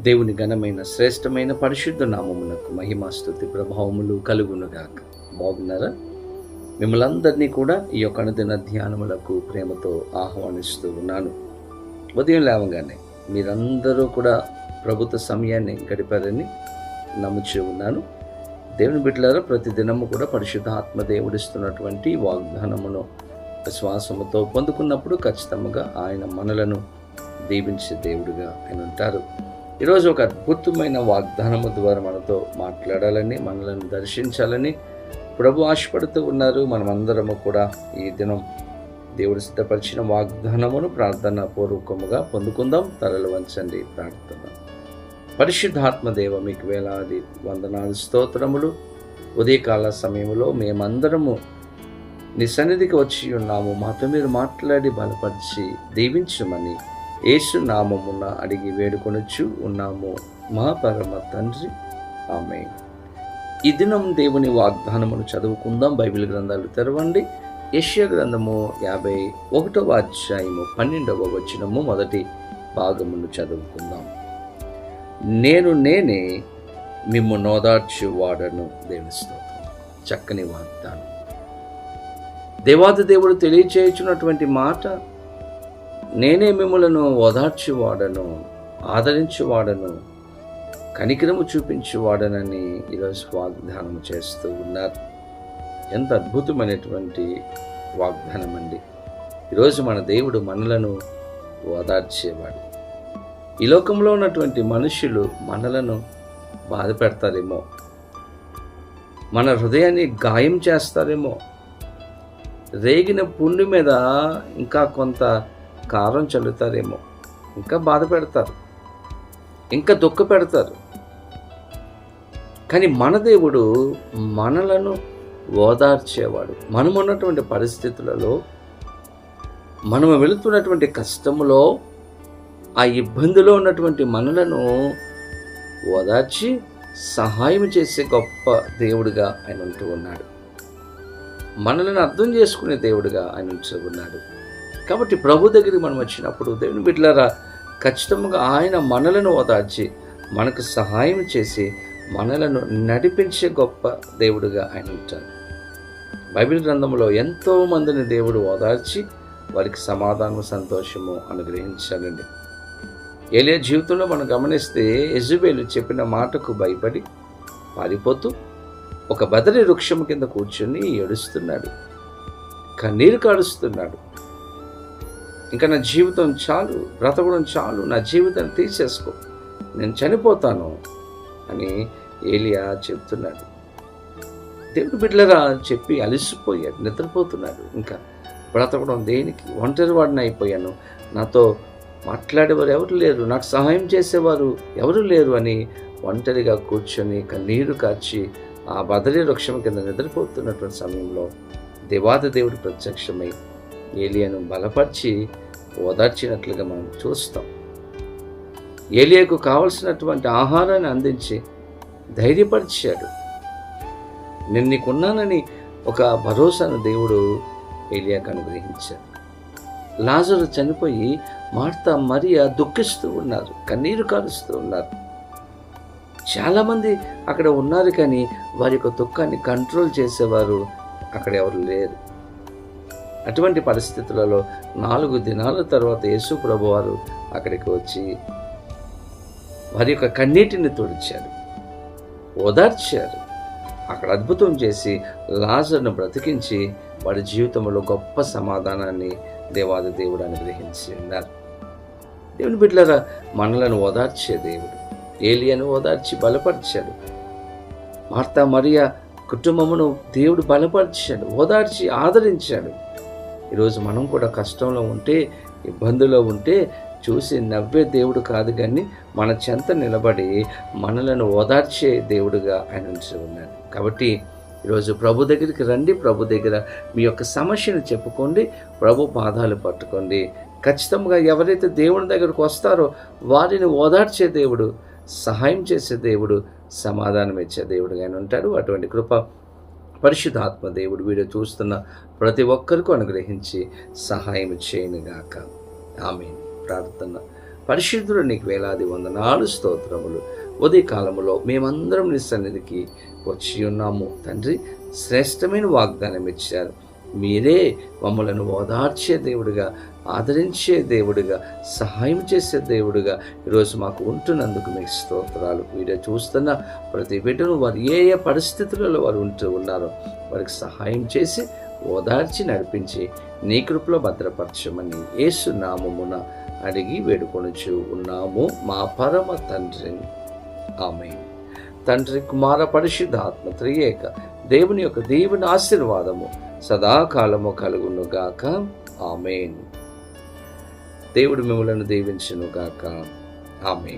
దేవుని ఘనమైన శ్రేష్టమైన పరిశుద్ధ నామమునకు మహిమాస్తుతి ప్రభావములు కలుగునుగాక. బాగున్నారా? మిమ్మల్ని అందరినీ కూడా ఈ యొక్క అనుదిన ధ్యానములకు ప్రేమతో ఆహ్వానిస్తూ ఉన్నాను. ఉదయం లేవగానే మీరందరూ కూడా ప్రభుత్వ సమయాన్ని గడిపారని నమ్ముచూ ఉన్నాను. దేవుని బిడ్డలారా ప్రతి దినము కూడా పరిశుద్ధ ఆత్మ దేవుడిస్తున్నటువంటి వాగ్దానమును విశ్వాసముతో పొందుకున్నప్పుడు ఖచ్చితంగా ఆయన మనలను దీవించే దేవుడిగా ఆయన ఉంటారు. ఈరోజు ఒక అద్భుతమైన వాగ్దానము ద్వారా మనతో మాట్లాడాలని మనలను దర్శించాలని ప్రభు ఆశపడుతూ ఉన్నారు. మనమందరము కూడా ఈ దినం దేవుడు సిద్ధపరిచిన వాగ్దానమును ప్రార్థన పూర్వకముగా పొందుకుందాం. తలలు వంచండి ప్రార్థన పరిశుద్ధాత్మ దేవ మీకు వేలాది వందనాలు స్తోత్రములు. ఉదయకాల సమయంలో మేమందరము నీ సన్నిధికి వచ్చి ఉన్నాము. మాతో మీరు మాట్లాడి బలపరిచి దీవించమని యేసు నామమున అడిగి వేడుకొనొచ్చు ఉన్నాము. మా పరమ తండ్రి. ఆమె ఈ దినం దేవుని వాగ్దానమును చదువుకుందాం. బైబిల్ గ్రంథాలు తెరవండి. యశ్య గ్రంథము యాభై ఒకటవ అధ్యాయము పన్నెండవ వచనము మొదటి భాగమును చదువుకుందాం. నేను నేనే మిమ్ము నోదార్చు వాడను దేవుని స్తోత్రం. చక్కని వాగ్దానం. దేవాది దేవుడు తెలియచేయుచున్నటువంటి మాట నేనే మిమ్మలను ఓదార్చువాడను ఆదరించువాడను కనికరము చూపించేవాడనని ఈరోజు వాగ్దానం చేస్తూ ఉన్నారు. ఎంత అద్భుతమైనటువంటి వాగ్దానం అండి. ఈరోజు మన దేవుడు మనలను ఓదార్చేవాడు. ఈ లోకంలో ఉన్నటువంటి మనుషులు మనలను బాధ పెడతారేమో మన హృదయాన్ని గాయం చేస్తారేమో రేగిన పుండు మీద ఇంకా కొంత కారం చల్లుతారేమో. ఇంకా బాధ పెడతారు. ఇంకా దుఃఖ పెడతారు. కానీ మన దేవుడు మనలను ఓదార్చేవాడు. మనం ఉన్నటువంటి పరిస్థితులలో మనం వెళుతున్నటువంటి కష్టములో ఆ ఇబ్బందిలో ఉన్నటువంటి మనలను ఓదార్చి సహాయం చేసే గొప్ప దేవుడిగా ఆయన ఉంటూ ఉన్నాడు. మనలను అర్థం చేసుకునే దేవుడిగా ఆయన ఉంటూ ఉన్నాడు. కాబట్టి ప్రభు దగ్గరికి మనం వచ్చినప్పుడు దేవుని బిడ్డలారా ఖచ్చితంగా ఆయన మనలను ఓదార్చి మనకు సహాయం చేసి మనలను నడిపించే గొప్ప దేవుడుగా ఆయన ఉంటాడు. బైబిల్ గ్రంథంలో ఎంతో మందిని దేవుడు ఓదార్చి వారికి సమాధానం సంతోషము అనుగ్రహించాలండి ఏలే జీవితంలో మనం గమనిస్తే యజుబేలు చెప్పిన మాటకు భయపడి పారిపోతూ ఒక బదరి వృక్షం కింద కూర్చుని ఏడుస్తున్నాడు. కన్నీరు కాడుస్తున్నాడు ఇంకా నా జీవితం చాలు బ్రతకడం చాలు నా జీవితాన్ని తీసేసుకో. నేను చనిపోతాను అని ఏలియా చెప్తున్నాడు. దేవుడు బిడ్డలరా చెప్పి అలసిపోయాడు నిద్రపోతున్నాడు. ఇంకా బ్రతకడం దేనికి? ఒంటరి వాడిని అయిపోయాను. నాతో మాట్లాడేవారు ఎవరు లేరు నాకు సహాయం చేసేవారు ఎవరు లేరు అని ఒంటరిగా కూర్చొని కన్నీరు కార్చి ఆ బదరి వృక్షం కింద నిద్రపోతున్నటువంటి సమయంలో దేవాద దేవుడు ప్రత్యక్షమై ఏలియాను బలపరిచి ఓదార్చినట్లుగా మనం చూస్తాం. ఏలియాకు కావలసినటువంటి ఆహారాన్ని అందించి ధైర్యపరిచాడు. నేను నీకున్నానని ఒక భరోసాను దేవుడు ఏలియాకు అనుగ్రహించాడు. లాజరు చనిపోయి మార్త మరియా దుఃఖిస్తూ ఉన్నారు కన్నీరు కారుస్తూ ఉన్నారు. చాలామంది అక్కడ ఉన్నారు కానీ వారి యొక్క దుఃఖాన్ని కంట్రోల్ చేసేవారు అక్కడ ఎవరు లేరు. అటువంటి పరిస్థితులలో నాలుగు దినాల తర్వాత యేసు ప్రభు వారు అక్కడికి వచ్చి వారి యొక్క కన్నీటిని తుడిచారు ఓదార్చారు. అక్కడ అద్భుతం చేసి లాజర్ను బ్రతికించి వాడి జీవితంలో గొప్ప సమాధానాన్ని దేవాది దేవుడు అనుగ్రహించి ఉన్నారు దేవుని బిడ్డలరా మనలను ఓదార్చే దేవుడు ఏలియను ఓదార్చి బలపరిచాడు. మార్తా మరియా కుటుంబమును దేవుడు బలపరిచాడు ఓదార్చి ఆదరించాడు. ఈరోజు మనం కూడా కష్టంలో ఉంటే ఇబ్బందులో ఉంటే చూసి నవ్వే దేవుడు కాదు కానీ మన చెంత నిలబడి మనలను ఓదార్చే దేవుడుగా ఆయన ఉంచి ఉన్నాడు. కాబట్టి ఈరోజు ప్రభు దగ్గరికి రండి ప్రభు దగ్గర మీ యొక్క సమస్యను చెప్పుకోండి ప్రభు పాదాలు పట్టుకోండి. ఖచ్చితంగా ఎవరైతే దేవుని దగ్గరకు వస్తారో వారిని ఓదార్చే దేవుడు సహాయం చేసే దేవుడు సమాధానం ఇచ్చే దేవుడుగా ఆయన ఉంటాడు. అటువంటి కృప పరిశుద్ధాత్మ దేవుడు వీడియో చూస్తున్న ప్రతి ఒక్కరికి అనుగ్రహించి సహాయం చేయనుగాక. ఆమె ప్రార్థన. పరిశుద్ధుడు నీకు వేలాది వందనాలు స్తోత్రములు. ఉదయకాలములో మేమందరం నీ సన్నిధికి వచ్చి ఉన్నాము. తండ్రి శ్రేష్టమైన వాగ్దానం ఇచ్చారు. మీరే మమ్మలను ఓదార్చే దేవుడిగా ఆదరించే దేవుడిగా సహాయం చేసే దేవుడిగా ఈరోజు మాకు ఉంటున్నందుకు మీకు స్తోత్రాలు. వీడియో చూస్తున్న ప్రతి బిడ్డను వారు ఏ ఏ పరిస్థితులలో వారు ఉంటూ ఉన్నారో వారికి సహాయం చేసి ఓదార్చి నడిపించి నీ కృపలో భద్రపరచమని యేసు నామమున అడిగి వేడుకొనుచు ఉన్నాము. మా పరమ తండ్రి. ఆమె తండ్రి కుమార పరిశుద్ధాత్మ త్రియేక దేవుని యొక్క దేవుని ఆశీర్వాదము సదాకాలము కలుగునుగాక ఆమెన్. దేవుడు మిమ్మలను దీవించును గాక ఆమె